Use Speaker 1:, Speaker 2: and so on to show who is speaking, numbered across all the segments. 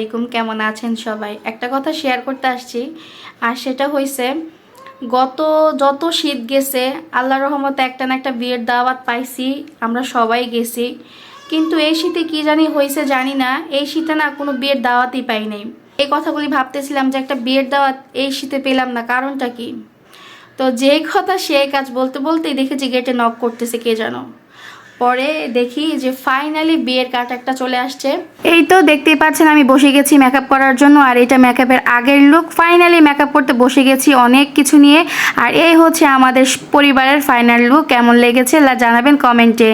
Speaker 1: আলাইকুম, কেমন আছেন সবাই? একটা কথা শেয়ার করতে আসছি, আর সেটা হয়েছে গত যত শীত গেছে, আল্লাহ রহমতে একটা না একটা বিয়ের দাওয়াত পাইছি, আমরা সবাই গেছি। কিন্তু এই শীতে কি জানি হয়েছে জানি না, এই শীতে না কোনো বিয়ের দাওয়াতই পাই নাই। এই কথাগুলি ভাবতেছিলাম যে একটা বিয়ের দাওয়াত এই শীতে পেলাম না, কারণটা কি? তো যে কথা সেই কাজ বলতে বলতেই দেখেছি গেটে নক করতেছে কে জানো পরে দেখি যে ফাইনালি বিয়ের কার্ড একটা চলে আসছে। এই তো দেখতেই পাচ্ছেন, আমি বসে গেছি মেকআপ করার জন্য, আর এটা মেকআপের আগের লুক ফাইনালি মেকআপ করতে বসে গেছি অনেক কিছু নিয়ে। আর এই হচ্ছে আমাদের পরিবারের ফাইনাল লুক কেমন লেগেছে জানাবেন কমেন্টে।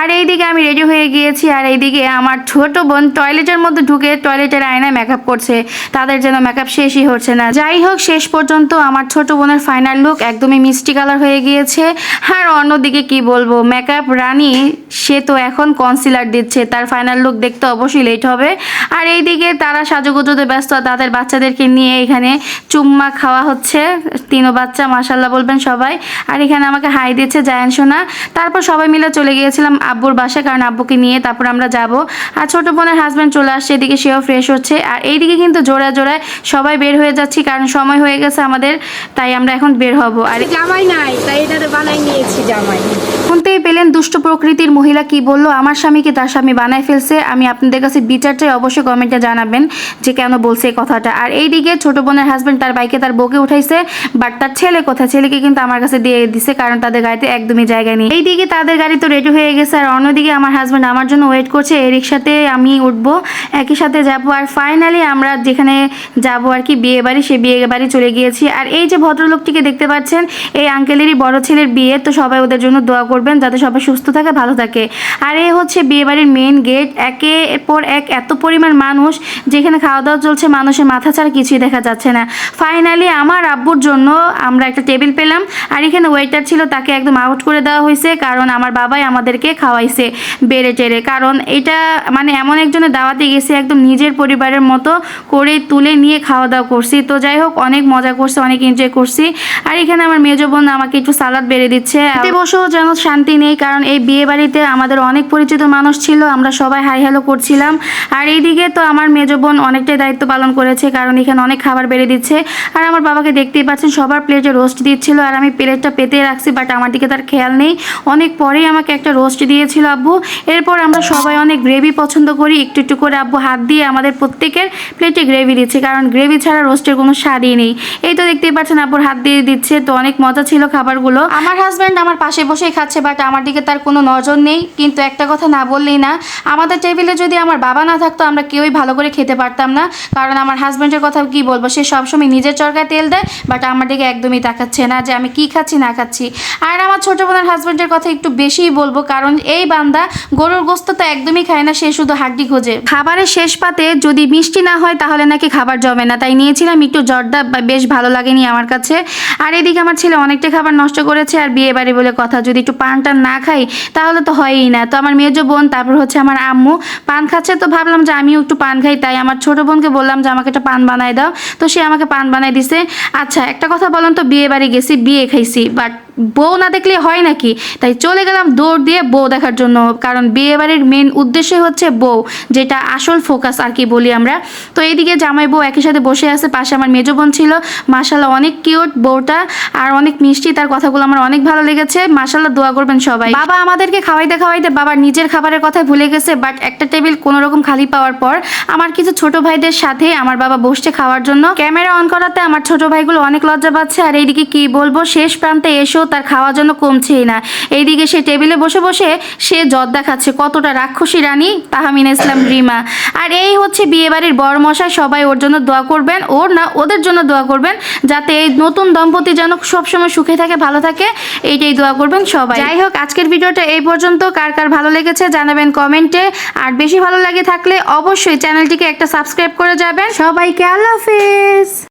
Speaker 1: আর এইদিকে আমি রেডি হয়ে গিয়েছি, আর এইদিকে আমার ছোট বোন টয়লেটের মধ্যে ঢুকে টয়লেটের আয়নায় মেকআপ করছে। তাদের যেন মেকআপ শেষই হচ্ছে না। যাই হোক, শেষ পর্যন্ত আমার ছোট বোনের ফাইনাল লুক একদমই মিষ্টি কালার হয়ে গিয়েছে। আর অন্যদিকে কি বলব মেকআপ রানী সে তো এখন কনসিলার দিচ্ছে, তার ফাইনাল লুক দেখতে অবশ্যই লেট হবে। আর এইদিকে তারা সাজুগুজুতে ব্যস্ত, তাদের বাচ্চাদেরকে নিয়ে এখানে চুম্মা খাওয়া হচ্ছে। তিনও বাচ্চা মাসাল্লাহ বলবেন সবাই। আর এখানে আমাকে হাই দিচ্ছে জায়ান সোনা। তারপর সবাই মিলে চলে গিয়েছিলাম আব্বুর বাসায়, কারণ আব্বুকে নিয়ে তারপর আমরা যাব। আর ছোট বোনের হাজব্যান্ড চলে আসছে, এদিকে সেও ফ্রেশ হচ্ছে। আর এইদিকে কিন্তু জোড়া জোড়ায় সবাই বের হয়ে যাচ্ছি, কারণ সময় হয়ে গেছে আমাদের, তাই আমরা এখন বের হব। আর
Speaker 2: জামাই নাই, তাই এটাতে বানাই নিয়েছি জামাই।
Speaker 1: শুনতেই পেলেন দুষ্ট প্রকৃতির মহিলা কি বলল, আমার স্বামীকে তার স্বামী বানায় ফেলছে, আমি আপনাদের কাছে বিচারটাই অবশ্যই কমেন্টে জানাবেন যে কেন বলছে এই কথাটা। আর এইদিকে ছোট বোনের হাজবেন্ড তার বাইকে তার বউকে উঠাইছে বাট তার ছেলে কোথায়? ছেলেকে কিন্তু আমার কাছে দিয়ে দিছে, কারণ তাদের গাড়িতে একদমই জায়গা নেই। এইদিকে তাদের গাড়ি তো রেডি হয়ে গেছে, আর অন্যদিকে আমার হাজবেন্ড আমার জন্য ওয়েট করছে, এই রিক্সাতে আমি উঠবো, একই সাথে যাব, আর ফাইনালি আমরা যেখানে যাব আর কি, বিয়ে বাড়ি, সে বিয়ে বাড়ি চলে গিয়েছি। আর এই যে ভদ্রলোকটিকে দেখতে পাচ্ছেন, এই আঙ্কেলেরই বড় ছেলের বিয়ে, তো সবাই ওদের জন্য দোয়া করবেন যাতে সবাই সুস্থ থাকে, ভালো থাকে। আর এই হচ্ছে বিয়ে বাড়ির মেন গেট একে পর এক এত পরিমাণ মানুষ, যেখানে খাওয়া দাওয়া চলছে, মানুষের মাথা ছাড়া কিছুই দেখা যাচ্ছে না। ফাইনালি আমার আব্বুর জন্য আমরা একটা টেবিল পেলাম, আর এখানে ওয়েটার ছিল, তাকে একদম আউট করে দেওয়া হয়েছে, কারণ আমার বাবাই আমাদেরকে খাওয়াইছে বেড়ে টেরে কারণ এটা মানে এমন একজনের দাওয়াতে গেছে, একদম নিজের পরিবারের মতো করে তুলে নিয়ে খাওয়া দাওয়া করছি। তো যাই হোক, অনেক মজা করছে, অনেক এনজয় করছি। আর এখানে আমার মেজো বোন আমাকে একটু সালাদ বেড়ে দিচ্ছে। বসেও যেন শান্তি নেই, কারণ এই বিয়ে বাড়িতে আমাদের অনেক পরিচিত মানুষ ছিল, আমরা সবাই হাই হ্যালো করছিলাম। আর এইদিকে তো আমার মেজো বোন অনেকটাই দায়িত্ব পালন করেছে, কারণ এখানে অনেক খাবার বেড়ে দিচ্ছে। আর আমার বাবাকে দেখতেই পাচ্ছেন, সবার প্লেটে রোস্ট দিচ্ছিল, আর আমি প্লেটটা পেতে রাখছি, বাট আমার দিকে তার খেয়াল নেই। অনেক পরেই আমাকে একটা রোস্ট দিয়েছিল আব্বু। এরপর আমরা সবাই অনেক গ্রেভি পছন্দ করি, একটু একটু করে আব্বু হাত দিয়ে আমাদের প্রত্যেকের প্লেটে গ্রেভি দিচ্ছে, কারণ গ্রেভি ছাড়া রোস্টের কোনো স্বাদই নেই। এই তো দেখতেই পাচ্ছেন আব্বুর হাত দিয়ে দিচ্ছে, তো অনেক মজা ছিল খাবারগুলো। আমার হাজব্যান্ড আমার পাশে বসেই খাচ্ছে বাট আমার দিকে তার কোনো নজর নেই। কিন্তু একটা কথা না বললেই না, আমাদের টেবিলে যদি আমার বাবা না থাকতো, আমরা কেউই ভালো করে খেতে পারতাম না। কারণ আমার হাজব্যান্ডের কথা কি বলব? সে সবসময় নিজের চরকায় তেল দেয় বাট আমার দিকে একদমই তাকাচ্ছে না যে আমি কি খাচ্ছি, না খাচ্ছি। আর আমার ছোটো বোনের হাজব্যান্ডের কথা একটু বেশিই বলব, কারণ এই বান্দা গরুর গোস্ত তো একদমই খায় না, সে শুধু হাড্ডি খোঁজে। খাবারের শেষ পাতে যদি মিষ্টি না হয়, তাহলে নাকি খাবার জমে না। তাই নিয়েছিলাম একটু জর্দা বেশ ভালো লাগেনি আমার কাছে। আর এদিকে আমার ছেলে অনেকটা খাবার নষ্ট করেছে, আর বিয়ে বাড়ি বলে কথা, যদি একটু পান টান না খাই, তাহলে তো হয়ই না। তো আমার মেজো বোন, তারপর হচ্ছে আমার আম্মু পান খাচ্ছে। তো ভাবলাম যে আমিও একটু পান খাই, তাই আমার ছোট বোনকে বললাম যে আমাকে একটা পান বানায় দাও। তো সে আমাকে পান বানাই দিছে। আচ্ছা একটা কথা বলেন তো, বিয়ে বাড়ি গেছি, বিয়ে খাইছি বাট বউ না দেখলে হয় নাকি? তাই চলে গেলাম দৌড় দিয়ে বউ দেখার জন্য। কারণ বিয়ে বাড়ির মেন উদ্দেশ্যই হচ্ছে বউ, যেটা আসল ফোকাস আর কি বলি আমরা। তো এইদিকে জামাই বউ একই সাথে বসে আছে, পাশে আমার মেজো বোন ছিল। মাসাল্লাহ অনেক কিউট বউটা আর অনেক মিষ্টি, তার কথাগুলো আমার অনেক ভালো লেগেছে। মাসাল্লাহ দোয়া করবেন সবাই। বাবা আমাদেরকে খাওয়াইতে খাওয়াইতে বাবার নিজের খাবারের কথা ভুলে গেছে বাট একটা টেবিল কোনো রকম খালি পাওয়ার পর আমার কিছু ছোট ভাইদের সাথে আমার বাবা বসছে খাওয়ার জন্য। ক্যামেরা অন করাতে আমার ছোট ভাইগুলো অনেক লজ্জা পাচ্ছে। আর এইদিকে কি বলব, শেষ প্রান্তে এসেও তার খাওয়ার জন্য কমছেই না। এইদিকে সে টেবিলে বসে বসে সে জদ দেখাচ্ছে কতটা রাক্ষসী রানী তাহামিনা ইসলাম রিমা। আর এই হচ্ছে বিয়েবাড়ির বড় মশাই সবাই ওর জন্য দোয়া করবেন ওর না ওদের জন্য দোয়া করবেন যাতে এই নতুন দম্পতি যেন সবসময় সুখে থাকে ভালো থাকে এইটাই দোয়া করবেন সবাই। যাই হোক আজকের ভিডিওটা এই পর্যন্ত। কার কার ভালো লেগেছে জানাবেন কমেন্টে। আর বেশি ভালো লাগে থাকলে অবশ্যই চ্যানেলটিকে একটা সাবস্ক্রাইব করে যাবেন। সবাইকে আল্লাহ হাফেজ।